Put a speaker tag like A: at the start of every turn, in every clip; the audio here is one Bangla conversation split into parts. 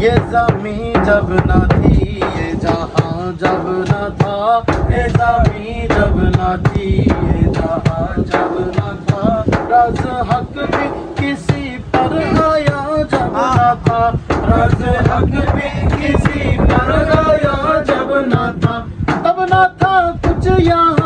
A: ये जमी जब न थी ये जहाँ जब न था ये जमी जब न थी ये जहाँ जब न था। रज हक भी किसी पर आया जब न था। रज हक भी किसी पर आया जब न था। तब न था कुछ यहाँ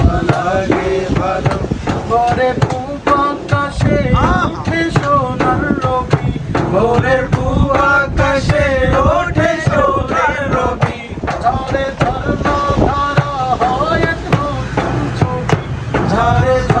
A: লাগে ভালো ভোরে পূব আকাশে উঠে সোনার রবি। ভোরের পূব আকাশে ওঠে সোনার রবি। ঝরে ঝরনা ধারা নতুন ছবি। ঝরে ঝরনা